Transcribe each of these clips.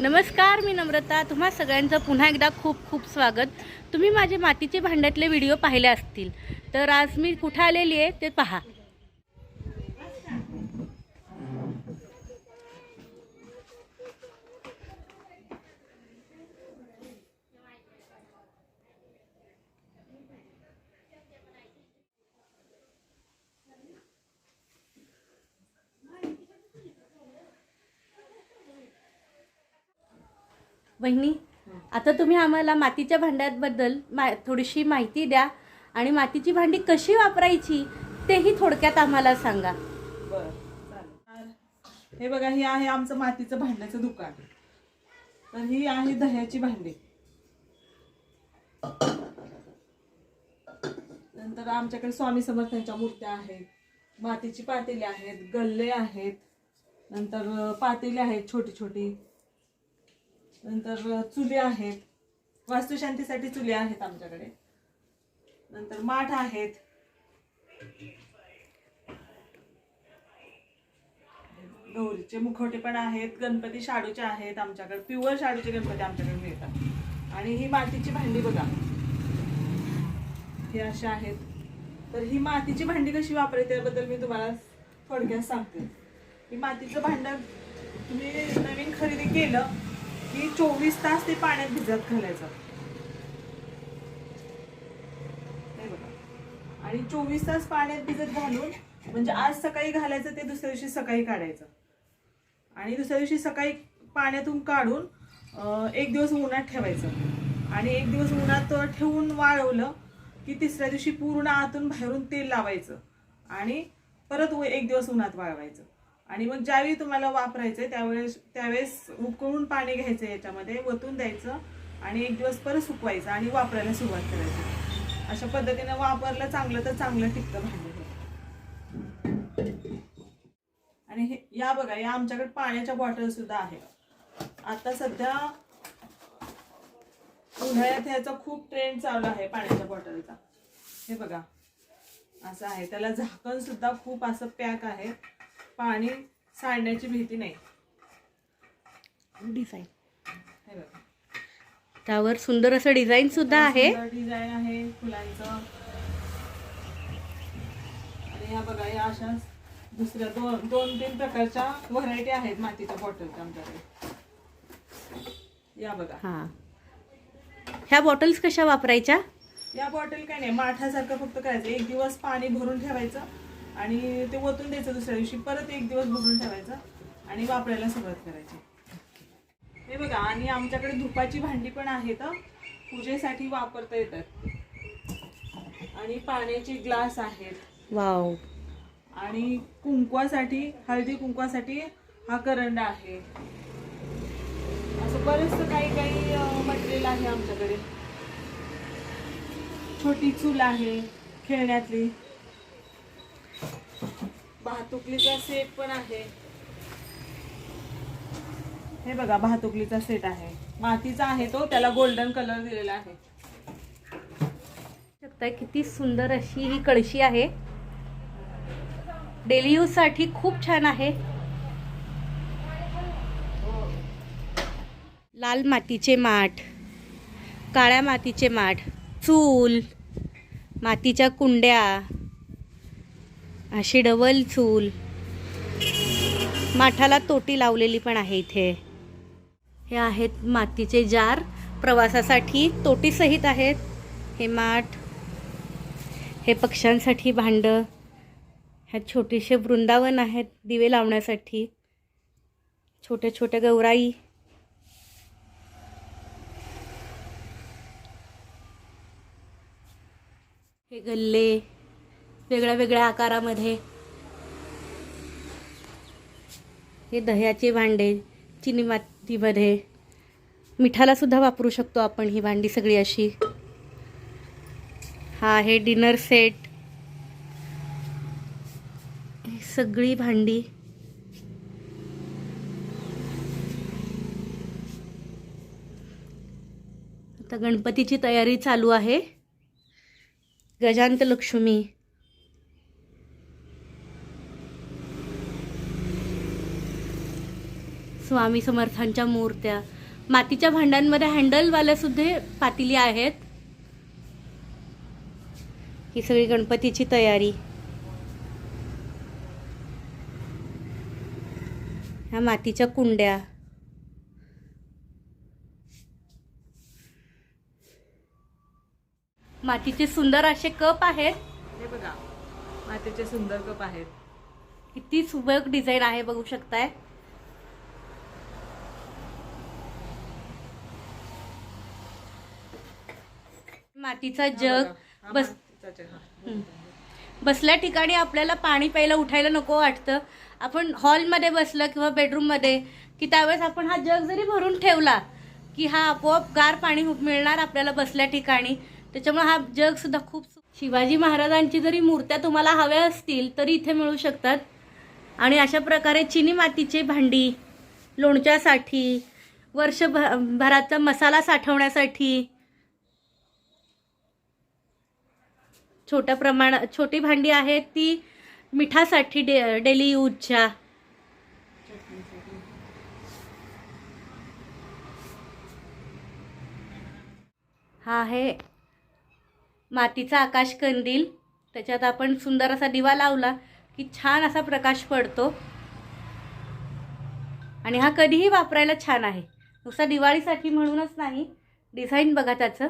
नमस्कार मी नम्रता. तुम्हा सगळ्यांचं पुन्हा एकदा खूप खूप स्वागत. तुम्ही माझे मातीचे भांड्यातले व्हिडिओ पाहिले असतील. तर आज मी कुठं आलेली आहे ते पहा. वहिनी आता तुम्ही आम्हाला मातीच्या भांड्याबद्दल मा थोडीशी माहिती द्या आणि मातीची भांडी कशी वापरायची तेही थोडक्यात आम्हाला सांगा. बरं हे बघा हे आहे आमचं मातीचं भांड्याचं दुकान. तर ही आहे दह्याची भांडी. नंतर आमच्याकडे स्वामी समर्थांच्या मूर्त्या आहेत मातीची पातेले आहेत गल्ले आहेत. नंतर पातेले आहेत छोटी छोटी नंतर चुली आहेत. वास्तुशांतीसाठी चुली आहेत आमच्याकडे. नंतर माठ आहेत. गौरीचे मुखवटे पण आहेत. गणपती शाडूचे आहेत आमच्याकडे. प्युअर शाडूचे गणपती आमच्याकडे मिळतात. आणि ही मातीची भांडी बघा. हे अशा आहेत. तर ही मातीची भांडी कशी वापरायची त्याबद्दल मी तुम्हाला थोडक्यात सांगते. ही मातीचं भांडं तुम्ही नवीन खरेदी केलं की चोवीस तास ते पाण्यात भिजत घालायचं. आणि चोवीस तास पाण्यात भिजत घालून म्हणजे आज सकाळी घालायचं ते दुसऱ्या दिवशी सकाळी काढायचं. आणि दुसऱ्या दिवशी सकाळी पाण्यातून काढून एक दिवस उन्हात ठेवायचं. आणि एक दिवस उन्हात ठेवून वाळवलं की तिसऱ्या दिवशी पूर्ण आतून बाहेरून तेल लावायचं. आणि परत एक दिवस उन्हात वाळवायचं. आणि मग ज्यावेळी तुम्हाला वापरायचं आहे त्यावेळेस त्यावेळेस उकळून पाणी घ्यायचं याच्यामध्ये वतून द्यायचं आणि एक दिवस परत सुकवायचं आणि वापरायला सुरुवात करायची. अशा पद्धतीनं वापरलं चांगलं तर चांगलं टिकतं भांडी. आणि हे या बघा या आमच्याकडे पाण्याच्या बॉटल सुद्धा आहे आता सध्या उन्हाळ्यात ह्याचा खूप ट्रेंड चालू आहे पाण्याच्या बॉटलचा. हे बघा असं आहे. त्याला झाकण सुद्धा खूप असं पॅक आहे. पाणी सांडण्याची भीती नाही. डिझाईन हे बघा. त्यावर सुंदर असं डिझाईन सुद्धा आहे. डिझाईन आहे फुलांचं. आणि ह्या बघा या अशा दुसऱ्या दोन दोन तीन प्रकारच्या व्हरायटी आहेत मातीच्या बॉटलच्या आमच्याकडे. या बघा. हां. ह्या बॉटल्स कशा वापरायच्या? या बॉटल काय नाही माठासारखं फक्त करायचं. एक दिवस पाणी भरून ठेवायचं. आणि ते ओतून द्यायचं दुसऱ्या दिवशी. परत एक दिवस भरून ठेवायचं आणि वापरायला सुरुवात करायची. हे बघा आणि आमच्याकडे धुपाची भांडी पण आहेत. पूजेसाठी वापरता येतात. आणि पाण्याची ग्लास आहेत. वाव. आणि कुंकवासाठी हळदी कुंकवासाठी हा करंडा आहे. असं बरंचसं काही काही मटेरियल आहे आमच्याकडे. छोटी चूल आहे खेळण्यातली. भातुकलीचा सेट पण आहे. हे बघा भातुकलीचा सेट आहे. मातीचा आहे तो त्याला गोल्डन कलर दिलेला आहे. शकताय किती सुंदर अशी ही कळशी आहे. डेली यूजसाठी खूप छान आहे. लाल मातीचे माठ काळ्या मातीचे माठ चूल मातीच्या कुंड्या अशी डबल चूल. माठाला तोटी लावलेली पण आहे इथे. हे आहेत मातीचे जार. प्रवासासाठी तोटीसहित आहेत. हे माठ हे पक्ष्यांसाठी भांडं ह्या छोटेसे वृंदावन आहेत दिवे लावण्यासाठी. छोट्या छोट्या गौराई. हे गल्ले. वेगळ्या वेगळ्या आकारामध्ये. हे दह्याचे भांडे चिनी मातीमध्ये. मिठाला सुद्धा वापरू शकतो आपण ही भांडी सगळी अशी. हा आहे डिनर सेट. ही सगळी भांडी. आता गणपतीची तयारी चालू आहे. गजांत लक्ष्मी स्वामी समर्थांच्या मूर्त्या. मातीच्या भांड्यांमध्ये हँडलवाल्या सुद्धा पातिली आहेत. ही सगळी गणपतीची तयारी. ह्या मातीच्या कुंड्या. मातीचे सुंदर असे कप आहेत. हे बघा. मातीचे सुंदर कप आहेत. किती सुबक डिझाईन आहे बघू शकताय. मातीचा जग बस. बसल्या ठिकाणी आपल्याला पाणी प्यायला उठायला नको वाटतं. आपण हॉलमध्ये बसलं किंवा बेडरूममध्ये की त्यावेळेस आपण हा जग जरी भरून ठेवला की हा आपोआप गार पाणी मिळणार आपल्याला बसल्या ठिकाणी त्याच्यामुळे हा जग सुद्धा खूप शिवाजी महाराजांची जरी मूर्त्या तुम्हाला हव्या असतील तरी इथे मिळू शकतात. आणि अशा प्रकारे चिनी मातीचे भांडी लोणच्यासाठी वर्षभर भराचा मसाला साठवण्यासाठी छोट्या प्रमाण छोटी भांडी आहेत ती मिठासाठी डे डेली यूजच्या हा आहे मातीचा आकाश कंदील. त्याच्यात आपण सुंदर असा दिवा लावला की छान असा प्रकाश पडतो. आणि हा कधीही वापरायला छान आहे. नुसता दिवाळीसाठी म्हणूनच नाही डिझाईन बघा त्याचं.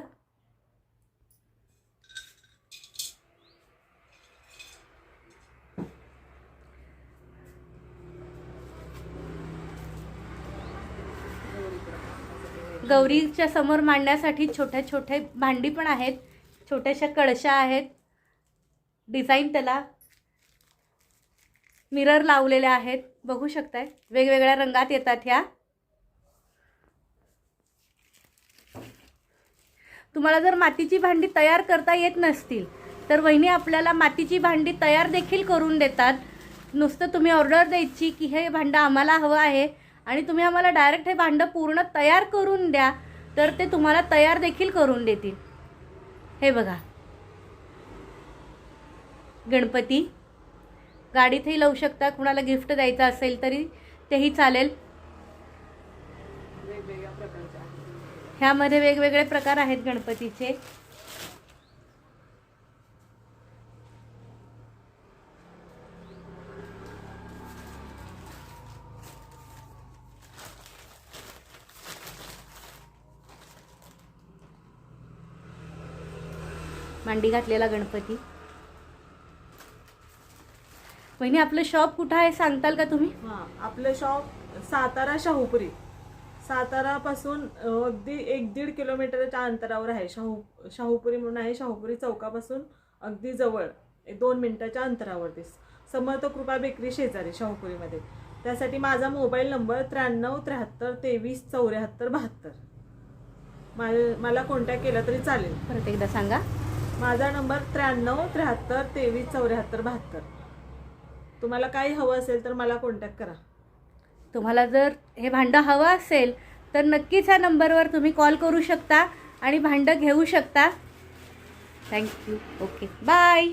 गौरीच्या समोर मांडण्यासाठी छोट्या छोट्या भांडी पण आहेत छोट्याशा कळशा आहेत. डिझाईन त्याला मिरर लावलेले आहेत. बघू शकताय वेगवेगळ्या रंगात येतात ह्या. तुम्हाला जर मातीची भांडी तयार करता येत नसतील तर वहिनी आपल्याला मातीची भांडी तयार देखील करून देतात. नुसतं तुम्ही ऑर्डर द्यायची की हे भांडं आम्हाला हवं आहे आणि तुम्ही आम्हाला डायरेक्ट हे भांडं पूर्ण तयार करून द्या तर ते तुम्हाला तयार देखील करून देतील. हे बघा. गणपती गाडीतही लावू शकता कुणाला गिफ्ट द्यायचं असेल तरी तेही चालेल. ह्यामध्ये वेगवेगळे प्रकार आहेत गणपतीचे. मांडी घातलेला गणपती. वहिनी आपलं शॉप कुठं आहे सांगताल का तुम्ही? हा आपलं शॉप सातारा शाहूपुरी. सातारापासून अगदी एक दीड किलोमीटरच्या अंतरावर आहे. शाहू शाहूपुरी म्हणून आहे. शाहूपुरी चौकापासून अगदी जवळ दोन मिनिटाच्या अंतरावरती. समर्थ कृपा बेकरी शेजारी शाहूपुरीमध्ये. त्यासाठी माझा मोबाईल नंबर त्र्याण्णव त्र्याहत्तर तेवीस चौऱ्याहत्तर बहात्तर. मा- मला कॉन्टॅक्ट केला तरी चालेल. परत एकदा सांगा. माझा नंबर त्र्याण्णव त्र्याहत्तर तेवीस चौऱ्याहत्तर बहात्तर. तुम्हाला काही हवं असेल तर मला कॉन्टॅक्ट करा. तुम्हाला जर हे भांडं हवं असेल तर नक्कीच ह्या नंबरवर तुम्ही कॉल करू शकता आणि भांडं घेऊ शकता. Thank you okay bye